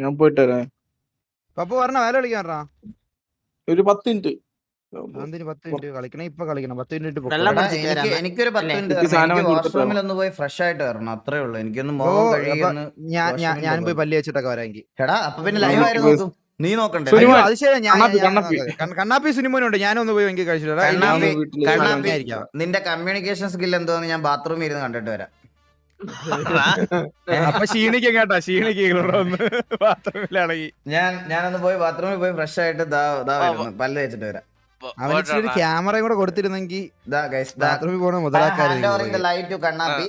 ഞാൻ പോയിട്ട് വരാം. പപ്പു പറഞ്ഞ വേല കളിക്കാൻ പറഞ്ഞ ഒരു പത്ത് മിനിറ്റ്. എന്തിന് പത്ത് മിനിറ്റ്? കളിക്കണം ഇപ്പൊ കളിക്കണം. പത്ത് മിനിറ്റ് പൊക്കോ. വെള്ളം എടാ, കുടിച്ചിട്ട് എനിക്ക് വരാം. എനിക്കൊരു പത്ത് അല്ലേ? മിനിറ്റ് എനിക്ക് തരണം. സാധനം എനിക്ക് വാങ്ങി വാഷ്റൂമിൽ ഒന്ന് പോയി ഫ്രഷ് ആയിട്ട് വരണം. അത്രേ ഉള്ളൂ. എനിക്കൊന്ന് മുഖം ഞാൻ പോയി. പല്ലി വെച്ചിട്ടൊക്കെ വരാമെങ്കിൽ എടാ അപ്പൊ പിന്നെ ഉം, ലൈവ് ആയിരുന്നു ബസ്. നോക്കും. നീ നോക്കണ്ടേ? അത് ശരി കണ്ണാപ്പി, സിനിമനുണ്ട് ഞാനൊന്ന് പോയി എനിക്ക് കഴിച്ചിട്ട് നിന്റെ കമ്മ്യൂണിക്കേഷൻ സ്കിൽ എന്തോന്ന് ഞാൻ ബാത്റൂമിൽ ഇരുന്ന് കണ്ടിട്ട് വരാം. അപ്പൊ ക്ഷീണിക്കും കേട്ടോ ക്ഷീണിക്കും ബാത്റൂമിലാണെങ്കിൽ ഞാൻ ഞാനൊന്ന് പോയി ബാത്റൂമിൽ പോയി ഫ്രഷ് ആയിട്ട് ദാ ദാ വരുന്നു പല്ല് തേച്ചിട്ട് വരാം. അവന് ഇച്ചിരി ഒരു ക്യാമറയും കൂടെ കൊടുത്തിരുന്നെങ്കിൽ ബാത്റൂമിൽ പോണ ഹാൻഡ് മുതലാക്കായിരുന്നു ലൈറ്റ് കണ്ണാപ്പി.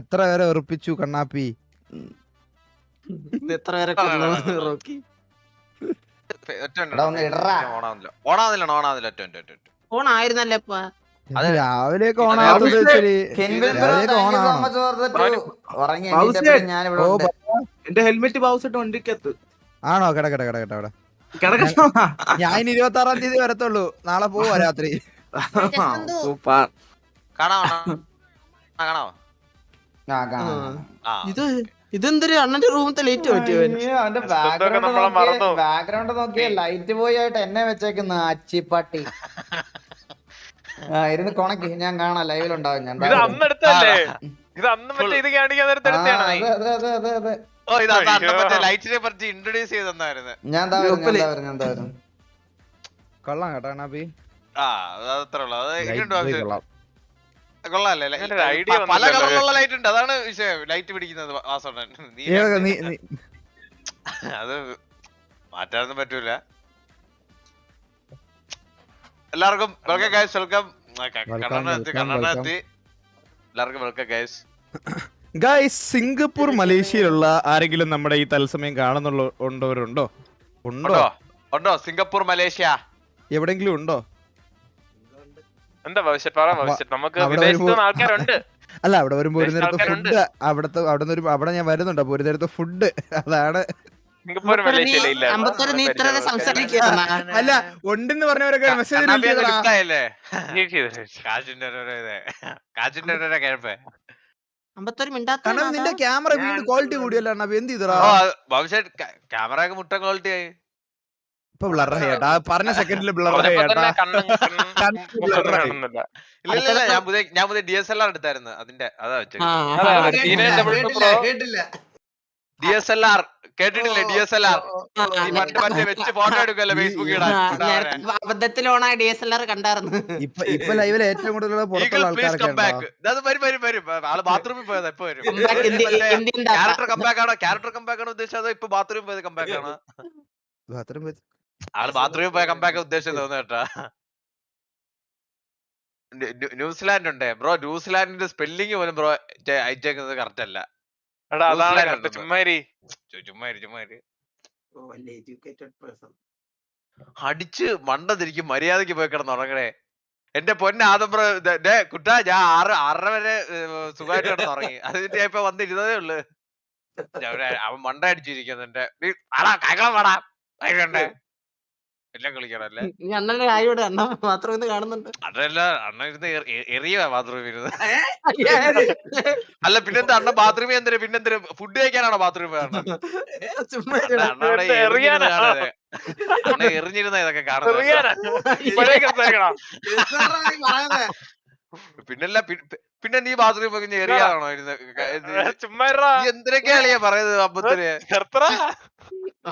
എത്ര പേരെ വെറുപ്പിച്ചു കണ്ണാപ്പി? എത്ര പേരെ റോക്കി? എന്റെ ഹെൽമെറ്റ് ബാബുസിട്ട് വണ്ടിക്കത്ത് ആണോ? കിട കിട കിട കിട ഞാൻ ഇരുപത്തി ആറാം തീയതി വരത്തുള്ളൂ. നാളെ പോവാ രാത്രി. സൂപ്പർ. ഇത് ഇതെന്തൊരു അണ്ണന്റെ റൂമത്തെ ലൈറ്റ് ബാക്ക്ഗ്രൗണ്ട് നോക്കിയ ലൈറ്റ് ബോയ് ആയിട്ട് എന്നെ വെച്ചേക്കുന്ന അച്ചിപ്പാട്ടി. ആ ഇരുന്ന് കൊണക്ക് ഞാൻ കാണാം ലൈവിലുണ്ടാവും ഞാൻ. ഇത് അന്ന് എടുത്തല്ലേ ഇത് അന്ന് മറ്റേ ഇത് കാണിക്കാൻ നേരത്തെ ആ, എടുത്തതാണ് നീ? അതെ, അതെ, അതെ, അതെ, അതെ. ഓ ഇത് അന്ന് അന്ന് അയ്യോ. മറ്റേ ഇൻട്രൊഡ്യൂസ് ചെയ്തെന്നായിരുന്നു ഞാൻ. കൊള്ളാം കേട്ടോ കൊള്ളാല്ലേ പല. കളറിലുള്ള ലൈറ്റ് ഉണ്ട്. അതാണ് വിഷയം. ലൈറ്റ് പിടിക്കുന്നത് നീ- അത് മാറ്റാനൊന്നും പറ്റൂല. എല്ലാവർക്കും വെൽക്കം ഗൈസ് വെൽക്കം കണ്ണനെത്തി കണ്ണനെത്തി എല്ലാവർക്കും വെൽക്കം ഗൈസ് ഗൈസ് സിംഗപ്പൂർ മലേഷ്യയിലുള്ള ആരെങ്കിലും നമ്മുടെ ഈ തത്സമയം കാണുന്നുള്ള ഉണ്ടവരുണ്ടോ? ഉണ്ടോ? ഉണ്ടോ? ഉണ്ടോ? Singapore Malaysia? എവിടെങ്കിലും ഉണ്ടോ? എന്താ ഭവിഷ്യത് പറ ഭവിഷ്യത് നമുക്ക് വിദേശത്ത് ആൾക്കാരുണ്ട്. അല്ല അവിടെ വരുമ്പോ ഒരു നേരത്തെ ഫുഡ് അവിടത്തെ അവിടെ ഒരു അവിടെ ഞാൻ വരുന്നുണ്ട്. അപ്പൊ ഒരു നേരത്തെ ഫുഡ് അതാണ്. അല്ല ഉണ്ടെന്ന് പറഞ്ഞവരൊക്കെ മെസ്സേജ് നിന്റെ ക്യാമറ വീണ്ടും ക്വാളിറ്റി കൂടിയല്ലോ അണ്ണാ? എന്ത് ചെയ്തടാ ക്യാമറ ഒക്കെ മുട്ട ക്വാളിറ്റി ആയി. ഇപ്പൊ ബ്ലർ ചേട്ടാ പറഞ്ഞ സെക്കൻഡിൽ ചേട്ടാ. ഇല്ല ഇല്ല, ഇല്ല. ഞാൻ പുതിയ ഞാൻ പുതിയ ഡി എസ് എൽ ആർ എടുത്തായിരുന്നു അതിന്റെ അതാ വെച്ചത്. ഡി എസ് എൽ ആർ കേട്ടിട്ടില്ലേ ഡി എസ് എൽ ആർ മറ്റേ വെച്ച് ഫോട്ടോ എടുക്കല്ലോ ഫേസ്ബുക്കിൽ ഇടാൻ. നേരത്തെ അബദ്ധത്തിൽ ഓണായ ഡി എസ് എൽ ആർ കണ്ടായിരുന്നു. ഇപ്പൊ ഇപ്പൊ ലൈവിൽ ഏറ്റവും കൂടുതൽ പുറത്തുള്ള പ്ലീസ് ആൾക്കാരൊക്കെ കം ബാക്ക് അത് വരും വരും വരും. ആൾ ബാത്റൂമിൽ പോയതാ ഇപ്പൊ വരും. ക്യാരക്ടർ കംബാക്ക് ആണോ? ക്യാരക്ടർ കംബാക്ക് ആണോ ഉദ്ദേശിച്ചത്? ഇപ്പൊ ബാത്റൂമിൽ പോയത് കംബാക്ക് ആണ്? ആൾ ബാത്റൂമിൽ പോയ കമ്പാക്ക് ഉദ്ദേശം തോന്നുന്നു കേട്ടാ. ന്യൂ- ന്യൂ- ന്യൂസിലാൻഡ് ഉണ്ട് ബ്രോ ന്യൂസിലാൻഡിന്റെ സ്പെല്ലിംഗ് പോലും ബ്രോ അയച്ചേക്കുന്നത് കറക്റ്റ് അല്ല. അടിച്ച് മണ്ട തിരിക്കും മര്യാദയ്ക്ക് പോയി കിടന്ന് ഉറങ്ങണേ. എന്റെ പൊന്നെ ആദം ബ്രോ ദേ- ദേ കുട്ടാ ഞാൻ ആറ് ആറര വരെ സുഖമായിട്ട് കിടന്ന് ഉറങ്ങി. അത് ഞാൻ ഇപ്പൊ വന്നിരുന്നതേ ഉള്ളു. അവൻ മണ്ട അടിച്ചിരിക്കുന്നു എന്റെ. ആടാ കൈകള പാടാ കൈകണ്ടേ എല്ലാം കളിക്കണല്ലേ? നീ അണ്ണന്റെ കായോട് അണ്ണൻ മാത്രം ഇന്ന് കാണുന്നുണ്ട്. അതല്ല അണ്ണൻ ഇരുന്ന് ബാത്റൂമിൽ അല്ല പിന്നെന്താ അണ്ണ ബാത്റൂമിൽ എന്തിനാ പിന്നെന്തിനാ ഫുഡ് കഴിക്കാനാണോ ബാത്റൂമിൽ ചുമ്മാ അണ്ണ അവിടെ ഇത് എറിയാനാ? എറിഞ്ഞിരുന്ന് കാണാതെ. അണ്ണ എറിഞ്ഞിരുന്ന ഇതൊക്കെ കാണുന്നത്. എറിയാനാ? ഇപ്പോഴേ സംസാരിക്കണം. പിന്നല്ല പി- പി- പിന്നെ നീ ഇരിടാ. നീ എന്തൊക്കെയാ അളിയാ പറയുന്നത് അമ്പത്തിന്.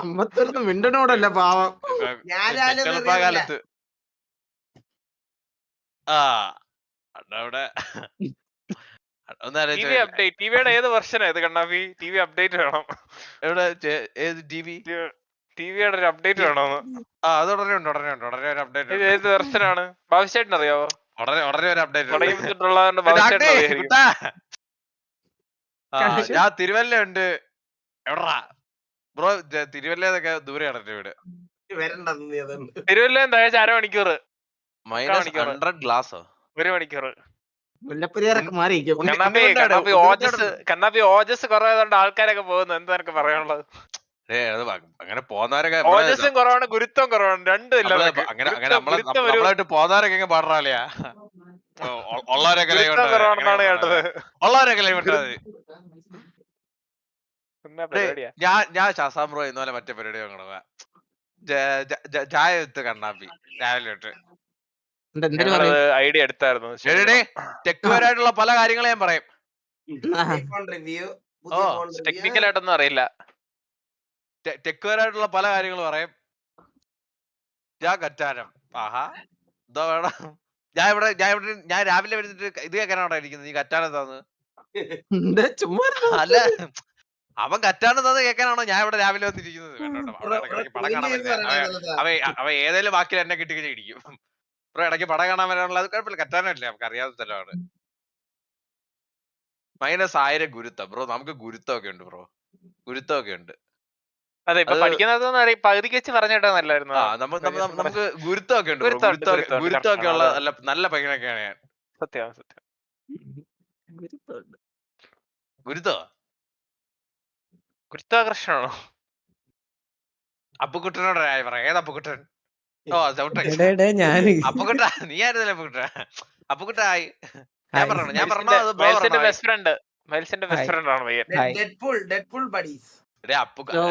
അമ്പത്തൊരു മിണ്ടനോടല്ല പാവം. ചെറുപ്പകാലത്ത് ആ അവിടെ. ഒന്ന് TV ആലോചിച്ച് നോക്ക്. update. TV യുടെ ഏത് വെർഷനാ ഇത് കണ്ണാപ്പി ടി വി അപ്ഡേറ്റ് വേണം. എവിടെ? ഏത് ടി വി? ടിവിയുടെ ഒരു അപ്ഡേറ്റ് വേണോന്ന്. ആ അത് ഉടനെ ഉണ്ട് ഉടനെ ഉണ്ട് ഉടനെ ഒരു ഇത് അപ്ഡേറ്റ് ഏത് വെർഷനാണ് ഭവിഷ്യേട്ടൻ അറിയാവോ ഉടനെ ഉടനെ ഒരു അപ്ഡേറ്റ് ഞാൻ തിരുവല്ല ഉണ്ട് എവിടാ? ബ്രോ തിരുവല്ലതൊക്കെ ദൂരെ ഇടട്ടെ വീട് തിരുവല്ല എന്താ അരമണിക്കൂർ മൈനസ് മണിക്കൂറ്. ഹൺഡ്രഡ് ഗ്ലാസ് ഒരു മണിക്കൂർ. കണ്ണാപ്പി ഓജസ് കണ്ണാപ്പി ഓജസ് കുറവായതുകൊണ്ട് ആൾക്കാരൊക്കെ പോകുന്നു. എന്താ നിനക്ക് പറയാനുള്ളത്? ഏ അത് അങ്ങനെ പോന്നവരൊക്കെ ഓജസ്സും കുറവാണ് ഗുരുത്വം കുറവാണ്. രണ്ടും ഇല്ല അങ്ങനെ അങ്ങനെ നമ്മളായിട്ട് പോന്നവരൊക്കെ ഇങ്ങനെ പാടാറില്ലയാ ഉള്ളവരൊക്കെ കുറവാണെന്നാണ് കേട്ടത്. ഉള്ളവരൊക്കെ പരിപാടിയാ? ഞാൻ ഞാൻ ശാസാം ബ്രോ ഇന്നലെ മറ്റേ പരിപാടി വാങ്ങണ ചായ വിത്ത് കണ്ണാപ്പി രാവിലെ തൊട്ട്. ഐഡിയ എടുത്തായിരുന്നു. എടേ ടെക്പരമായിട്ടുള്ള പല കാര്യങ്ങളും ഞാൻ പറയും. ഓ ടെക്നിക്കൽ ആയിട്ടൊന്നും അറിയില്ല. ടെക്പരമായിട്ടുള്ള പല കാര്യങ്ങൾ പറയും. ഞാൻ കറ്റാനം ആഹാ. എന്താ വേണം. ഞാൻ ഇവിടെ ഞാൻ ഇവിടെ ഞാൻ രാവിലെ വരുന്നിട്ട് ഇത് കേൾക്കാനാണോ ഇരിക്കുന്നത്? നീ കറ്റാനം തന്ന് ചുമ്മാ അല്ല അവൻ കറ്റാനം തന്നെ കേൾക്കാനാണോ ഞാൻ ഇവിടെ രാവിലെ വന്നിരിക്കുന്നത്? അവ ഏതെങ്കിലും വാക്കിൽ എന്നെ കിട്ടി കഴിഞ്ഞാൽ ഇടിക്കും ബ്രോ ഇടയ്ക്ക് പടം കാണാൻ വരാനുള്ള അത് കുഴപ്പമില്ല. കറ്റാനല്ലേ നമുക്ക് അറിയാത്ത സ്ഥലമാണ്. മൈനസ് ആയിരം ഗുരുത്വം. ബ്രോ നമുക്ക് ഗുരുത്തം ഒക്കെ ഉണ്ട് ബ്രോ. ഗുരുത്തം ഒക്കെ ഉണ്ട്. അതെ ഇപ്പൊ അത് പഠിക്കുന്നത് പകുതി പകുതിക്ക് വെച്ച് പറഞ്ഞിട്ടാ നല്ലായിരുന്നു നമുക്ക് ഗുരുത്വം ഒക്കെ ഉണ്ട് ഗുരുത്വം ഉണ്ട്, ഗുരുത്വം ഉണ്ട്, ഗുരുത്വം ഒക്കെ ഉള്ള നല്ല നല്ല പയ്യനൊക്കെയാണ് ഞാൻ. സത്യം സത്യം. ഗുരുത്വ? ഗുരുത്വാകർഷണമാണോ? അപ്പുക്കുട്ടനോട് പറയാം. ഏത് അപ്പുക്കുട്ടൻ ഓ അപ്പുക്കുട്ട നീ ആയിരുന്നല്ലേ അപ്പുക്കുട്ട അപ്പുക്കുട്ടായി ഞാൻ പറഞ്ഞു ഞാൻ പറഞ്ഞു ബെസ്റ്റ് ഫ്രണ്ട് മൈൽസിന്റെ ബെസ്റ്റ് ഫ്രണ്ട് ആണ് പയ്യൻ? ഡേ, അപ്പു- ഓ,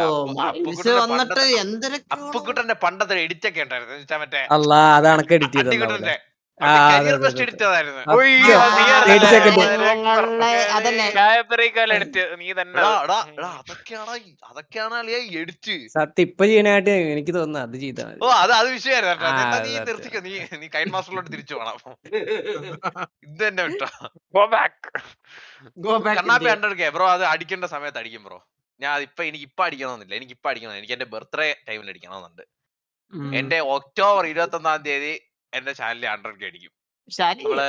വന്നിട്ട് എന്തൊക്കെ അപ്പുക്കുട്ടന്റെ പണ്ടത്തെ എഡിറ്റ് ഒക്കെ ഉണ്ടായിരുന്നു. എന്ന് വെച്ചാ മറ്റേ അല്ല അത് കണക്ക് എഡിറ്റ് ചെയ്തോണ്ടാവില്ല അണ്ടിക്കുട്ടന്റെ ആ, അതെ, അതെ, അതെ. എഡിറ്റ് അതായിരുന്നു ഉയ്യോ, നീ അറിയില്ല. ഞങ്ങളെ അതന്നെ എടുത്ത് നീ തന്നെ എടാ, എടാ, എടാ, അതൊക്കെയാണ് ഈ- അതൊക്കെയാണ് അളിയ എഡിറ്റ് സത്യം ഇപ്പൊ ചെയ്യാനായിട്ട് എനിക്ക് തോന്നുന്നു അത് ചെയ്താൽ ഓ മതി അത് അത് വിഷയമായിരുന്നു ആ, നീ അതെ, നിർത്തിക്കോ? നീ നീ കൈൻ മാസ്റ്ററിലോട്ട് തിരിച്ചു പോണം. ഇത് തന്നെ വിട്ടോ. ഗോ ബാക്ക് ഗോ കണ്ണാപ്പി ബാക്ക് ഹൺഡ്രഡ് കെ ബ്രോ അത് അടിക്കേണ്ട സമയത്ത് അടിക്കും ബ്രോ. ഞാൻ ഇപ്പൊ എനിക്ക് ഇപ്പൊ അടിക്കണമെന്നില്ല എനിക്ക് ഇപ്പൊ അടിക്കണം? എനിക്ക് എന്റെ ബർത്ത്ഡേ ടൈമിൽ അടിക്കണമെന്നുണ്ട് എന്റെ ഒക്ടോബർ ഇരുപത്തി ഒന്നാം തീയതി എന്റെ ചാനലിൽ ഹൺഡ്രഡ് കെ അടിക്കും. നമ്മൾ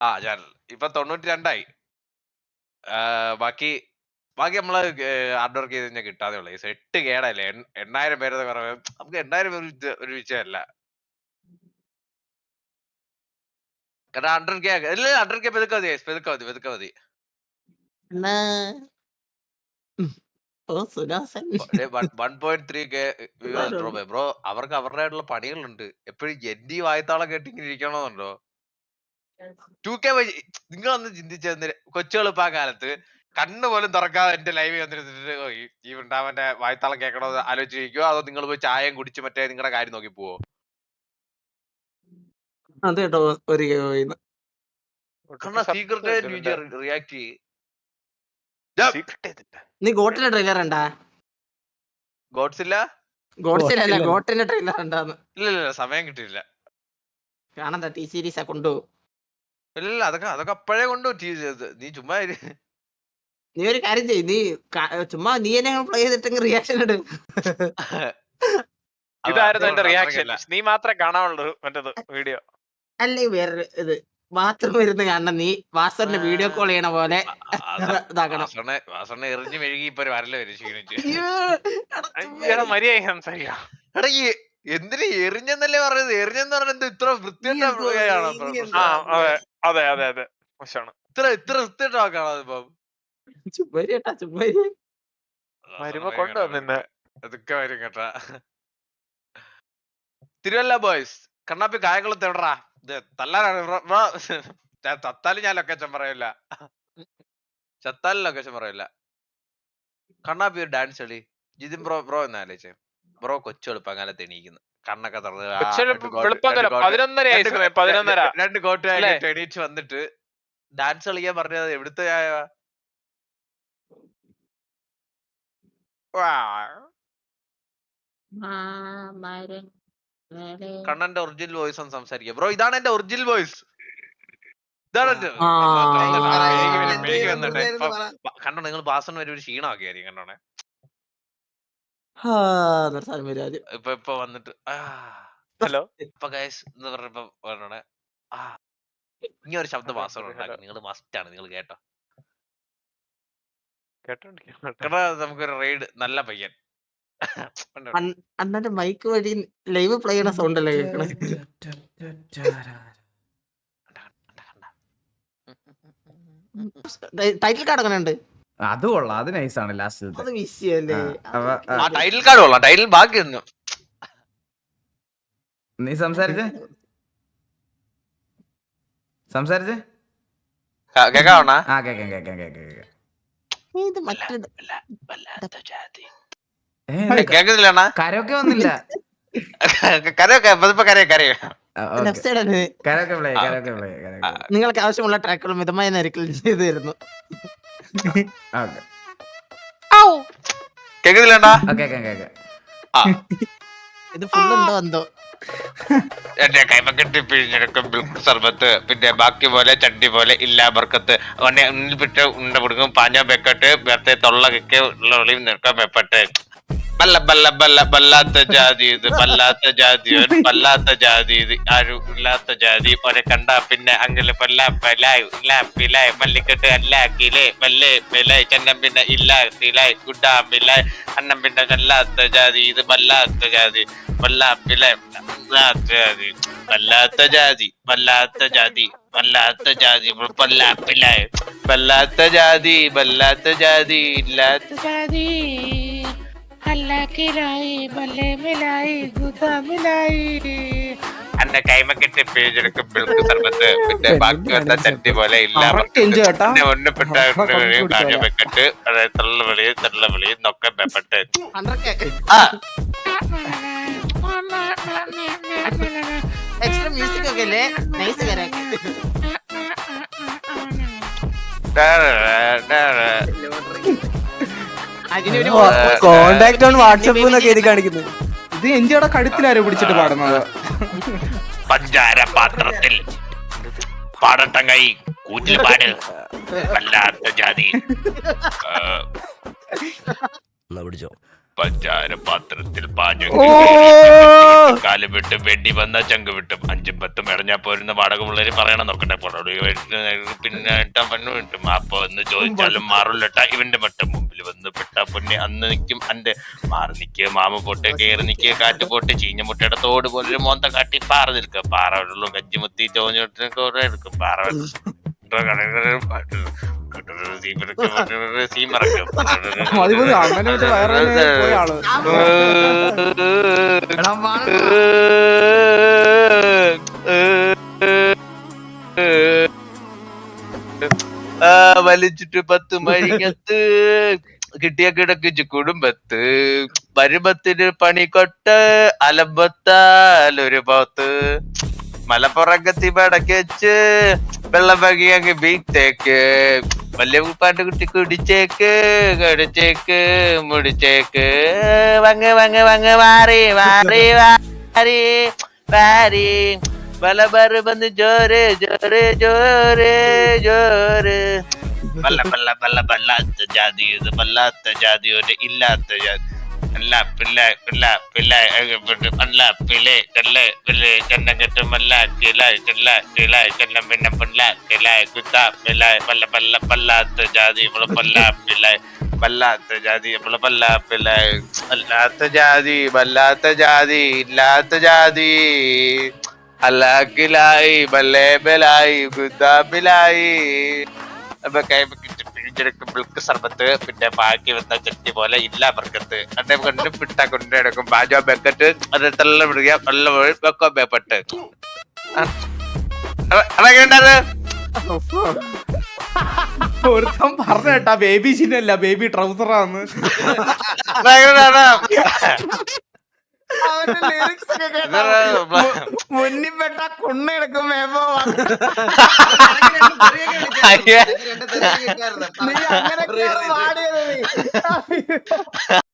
ആ, ചാനൽ. ഇപ്പൊ തൊണ്ണൂറ്റി രണ്ടായി ബാക്കി ബാക്കി നമ്മൾ ഹാർഡ് വർക്ക് ചെയ്ത് കഴിഞ്ഞാൽ കിട്ടാതെ ഉള്ളു. എട്ട് കേടല്ലേ? എണ്ണായിരം പേര് പറയാം നമുക്ക് എണ്ണായിരം പേര് ഒരു വിഷയമല്ല. കാരണം ഹൺഡ്രഡ് കെ ഇല്ല ഹൺഡ്രഡ് കെ പെതുക്കെ മതി പെതുക്കെ മതി പെതുക്കെ മതി. ഓ സുനാസൻ. One point three K bro അവർക്ക് അവരുടേതായിട്ടുള്ള പണികളുണ്ട്. എപ്പോഴും എന്റെ ഈ വായത്താളം കേട്ട് ഇങ്ങനെ ഇരിക്കണമെന്നുണ്ടോ ടു കെ നിങ്ങളൊന്ന് ചിന്തിച്ച കൊച്ചുകളിപ്പ ആ കാലത്ത് കണ്ണ് പോലും തുറക്കാതെ എന്റെ ലൈവ് വന്നിരുന്നിട്ട് ഓ, ഈ- ഈ ഉണ്ടാവന്റെ വായത്താളം കേൾക്കണോ എന്ന് ആലോചിച്ചിരിക്കുവോ അതോ നിങ്ങൾ പോയി ചായയും കുടിച്ച് മറ്റേ നിങ്ങളുടെ കാര്യം നോക്കി പോവോ? അതെട്ടോ കേട്ടോ ഒരു പോയിന്ന്. കാരണം സീക്രട്ട് റിയാക്ട് ചെയ്യും. നീ ഗോട്ടിന്റെ ട്രെയിലർ ഉണ്ടാ ഗോഡ്സില്ല? ഗോട്ടിലല്ല. ഗോട്ടിന്റെ ട്രെയിലർ ഉണ്ടാന്ന് ഇല്ല ഇല്ല സമയം കിട്ടിയില്ല കാണാൻ ടി സീരീസ് കൊണ്ടുപോകും ഇല്ല ഇല്ല, അതൊക്കെ അതൊക്കെ അപ്പോഴേ കൊണ്ടു നീ ചുമ്മാ നീ ഒരു കാര്യം ചെയ്യ് നീ ചുമ്മാ നീ എന്നെ പ്ലേ ചെയ്തിട്ടെങ്കിൽ റിയാക്ഷൻ ഇട്. ഇതായിരുന്നു എന്റെ റിയാക്ഷൻ നീ മാത്രമേ കാണാവുള്ളൂ മറ്റേത് വീഡിയോ അല്ലെങ്കിൽ വേറെ ഇത്. ബാത്റൂം ഇരുന്ന് കാണണം. നീ വാസറിന് വീഡിയോ കോൾ ചെയ്യണ പോലെ ഇതാക്കണം. വാസണ്ണെ എറിഞ്ഞു മെഴുകി ഇപ്പൊ ഒരു വരൽ വരും ക്ഷീണിച്ച്. മര്യാദ സംസാരിക്കാം. എടാ ഈ എന്തിന് എറിഞ്ഞെന്നല്ലേ പറഞ്ഞത് എറിഞ്ഞെന്ന് പറഞ്ഞത് ഇത്ര വൃത്തിയാണോ ആ അതെ അതെ അതെ മോശമാണ്. ഇത്ര ഇത്ര വൃത്തിയായിട്ടാണോ അതിപ്പം കേട്ടാ ചുമ്മാ വരുമ്പോ കൊണ്ടുവന്നു നിന്നെ. അതൊക്കെ വരും കേട്ടാ. തിരുവല്ല ബോയ്സ് കണ്ണാപ്പി കായംകുളത്ത് എവിടാ തല്ലാനാണ്. തത്താലും ഞാൻ ലൊക്കേഷൻ പറയില്ല. ചത്താലും ലൊക്കേഷൻ പറയില്ല. കണ്ണാപ്പി ഒരു ഡാൻസ് കളി. ജിതിൻ ബ്രോ ബ്രോ എന്ന് ആലോചിച്ചേ. ബ്രോ കൊച്ചു എളുപ്പകാലത്ത് എണീക്കുന്നു. കണ്ണൊക്കെ തുറന്ന് രണ്ട് കോട്ടുകാരായിട്ട് എണീച്ച് വന്നിട്ട് ഡാൻസ് കളിക്കാൻ പറഞ്ഞത് എവിടുത്തെ ചായ കണ്ണന്റെ ഒറിജിനൽ വോയിസ് ഒന്ന് സംസാരിക്കുക ബ്രോ ഇതാണ് എന്റെ ഒറിജിനൽ വോയിസ്. കണ്ടോ നിങ്ങൾ ബാസൻ വരെ ഒരു ക്ഷീണമാക്കി ആയിരിക്കും കണ്ടോണേ. ഇപ്പൊ ഇപ്പൊ വന്നിട്ട് ഹലോ? ഇപ്പൊ ഗൈസ് എന്ന് പറഞ്ഞപ്പോ പറഞ്ഞോണേ ഇനി ഒരു ശബ്ദ ബാസൺ ഉണ്ടാക്കി. നിങ്ങൾ മസ്റ്റ് ആണ് നിങ്ങൾ കേട്ടോ. കേട്ടോ. നമുക്കൊരു റൈഡ് നല്ല പയ്യൻ. അണ്ണന്റെ മൈക്ക് വഴി ലൈവ് പ്ലേ ചെയ്യണ സൗണ്ട് അല്ലേ കേൾക്കണേ? ടൈറ്റിൽ കാർഡ് അങ്ങനെ ഉണ്ട് അത് കൊള്ളാം അത് നൈസാണ് ലാസ്റ്റ് അത് വിഷയല്ലേ ആ ടൈറ്റിൽ കാർഡ് കൊള്ളാം ടൈറ്റിൽ ബാക്കി ഒന്നും നീ സംസാരിച്ചേ? സംസാരിച്ചേ? കേക്കാവണ ആ കേക്കാം കേക്കാം കേക്കാം കേക്കാം ഇത് മറ്റേ വല്ലാത്ത ഇത് കേക്കുന്നില്ലണ്ണ വന്നില്ല. കരയൊക്കെ കരയോ കരയോ. കരോക്കെ നിങ്ങൾക്ക് ആവശ്യമുള്ള ട്രാക്കുകൾ മിതമായ നിരക്കിൽ ചെയ്തു തരുന്നു ഇത് ഫുൾ ഉണ്ടോ എന്തോ? എന്റെ കൈമക്കെട്ടി പിഴിഞ്ഞെടുക്കും മിൽക്ക് സർബത്ത് പിന്നെ ബാക്കി പോലെ ചട്ടി പോലെ ഇല്ല ബർക്കത്ത് അവനെ ഉള്ളിൽ ഉണ്ട പിടിക്കും പാഞ്ഞ ബെക്കട്ട് വെറുതെ തൊള്ള കിക്ക് ഉള്ള വെളിയിൽ നിൽക്കാൻ വെപ്പട്ട്. ബല്ല ബല്ല ബല്ല ബല്ലാത്ത ജാതി ഇത് ബല്ലാത്ത ജാതി ഒരു ബല്ലാത്ത ജാതി ഇത് ആരും ഇല്ലാത്ത ജാതി ഒരെ കണ്ട പിന്നെ അങ്ങനെ പല്ല പലായ് ഇല്ല പിലായ് മല്ലിക്കെട്ട് അല്ല കിലേ വല്ലേ പിലായ് ചെന്നം പിന്നെ ഇല്ല തിലായ് ഗുഡാ മിലായ് അന്നം പിന്നെ കല്ലാത്ത ജാതി ഇത് ബല്ലാത്ത ജാതി വല്ലാ പിലായ് വല്ലാത്ത ജാതി വല്ലാത്ത ജാതി വല്ലാത്ത ജാതി വല്ലാത്ത ജാതി വല്ലാ പിലായ് വല്ലാത്ത ജാതി വല്ലാത്ത ജാതി ഇല്ലാത്ത ജാതി അന്ന കൈമക്കെട്ട് പേജെടുക്കും മിൽക്ക് സർബത്ത് പിന്നെ ബാക്കി വന്ന ചട്ടി പോലെ ഇല്ല. ഒന്നപ്പെട്ട വെക്കട്ട്. അതായത് തള്ളവിളി തള്ളവിളി നൊക്കെ വെപ്പട്ട് ഹൺഡ്രഡ് ആ. എക്സ്ട്രാ മ്യൂസിക് ഒക്കെ അല്ലേ നൈസ് കരാക്ക് അതിനൊരു കോണ്ടാക്ട് ഓൺ വാട്സപ്പ് എന്നൊക്കെ എഴുതി കാണിക്കുന്നത്. ഇത് എന്റെ കടുത്തിലാരോ പിടിച്ചിട്ട് പാടുന്നത്? പഞ്ചാര പാത്രത്തിൽ പാടട്ടം കൈ കൂറ്റിൽ പാട്. വല്ലാത്ത ജാതി. ആ, പഞ്ചാര പാത്രത്തിൽ പാചകം കാൽ വിട്ടും വെണ്ടി വന്ന ചങ്ക് വിട്ടും. അഞ്ചും പത്തും ഇടഞ്ഞാ പോരുന്ന വാടക പിള്ളേര് പറയണം നോക്കട്ടെ പിന്നെ പെണ്ണു കിട്ടും. അപ്പൊ എന്ന് ചോദിച്ചാലും മാറില്ലട്ട ഇവന്റെ മട്ടം മുമ്പിൽ വന്ന് പെട്ട പൊന്നെ അന്ന് നിൽക്കും അന്റെ മാറി നിക്ക് മാമ പൊട്ട് കയറി നിക്ക് കാറ്റ് പൊട്ട് ചീഞ്ഞ മുട്ടയുടെ തോട് പോലെ മോന്ത കാട്ടി പാറ നിൽക്കുക പാറ വെള്ളം കജ്ജിമുത്തി ചോഞ്ഞിട്ടൊക്കെ എടുക്കും. പാറ വലിച്ചിട്ട് പത്ത് മഴിക്കത്ത് കിട്ടിയ കിടക്കിച്ച് കുടുംബത്ത്. വരുമ്പത്തിന് പണിക്കൊട്ട് അലമ്പത്താലൊരു പോത്ത്. മലപ്പുറക്കത്തി വെച്ച് വെള്ളം പകി അങ്ങ് വീട്ടേക്ക് വലിയ പാട്ട് കുട്ടി കുടിച്ചേക്ക് കടിച്ചേക്ക് മുടിച്ചേക്ക്. വങ്ങ് വങ്ങ് വങ്ങ് മാറി മാറി മാറി മാറി ബല ബറ് വന്ന് ജോര് ജോര് ജോര് ജോര്. ബല്ല ബല്ല ബല്ല ബല്ലാത്ത ജാതി ഇത് ബല്ലാത്ത ജാതി ഒരു ഇല്ലാത്ത ജാതി. അല്ല പിള്ള പിള്ള പിള്ള അല്ല പിള്ളേ കല്ല പിള്ളേ ചെന്നം കെട്ടും മല്ല കിലായ് കില്ല കിലായ് ചെന്നം പിന്നെ പിള്ള കിലായ് കുത്ത പിള്ളായ് ബല്ല ബല്ല ബല്ലാത്ത ജാതി ഇവൾ ബല്ല പിള്ളായ് വല്ലാത്ത ജാതി നമ്മളെ വല്ലാപ്പില്ല അല്ലാത്ത ജാതി വല്ലാത്ത ജാതി ഇല്ലാത്ത ജാതി അല്ലാക്കിലായി ബല്ലേബലായി ഗുദാബിലായി അപ്പൊ കൈ പിടിച്ചെടുക്കും മിൽക്ക് സർബത്ത് പിന്നെ ബാക്കി വന്ന ചട്ടി പോലെ ഇല്ല ബർക്കത്ത് അതേ കൊണ്ട് പിട്ട കൊണ്ടെടുക്കും ബാജോ ബക്കറ്റ് അത് തള്ള വിടുക നല്ല വെക്കോ ബേപ്പട്ട്. അതെങ്ങനെ ഒരുത്തം പറഞ്ഞ കേട്ടാ ബേബി ചിന്നല്ല ബേബി ട്രൗസറാന്ന് അവന്റെ lyrics ഒക്കെ കേട്ടോ. മുന്നിൽ കുണ്ണ മേമ്പോ അയ്യേ. നീ അങ്ങനെയൊക്കെയാണ് പാടിയത് നീ.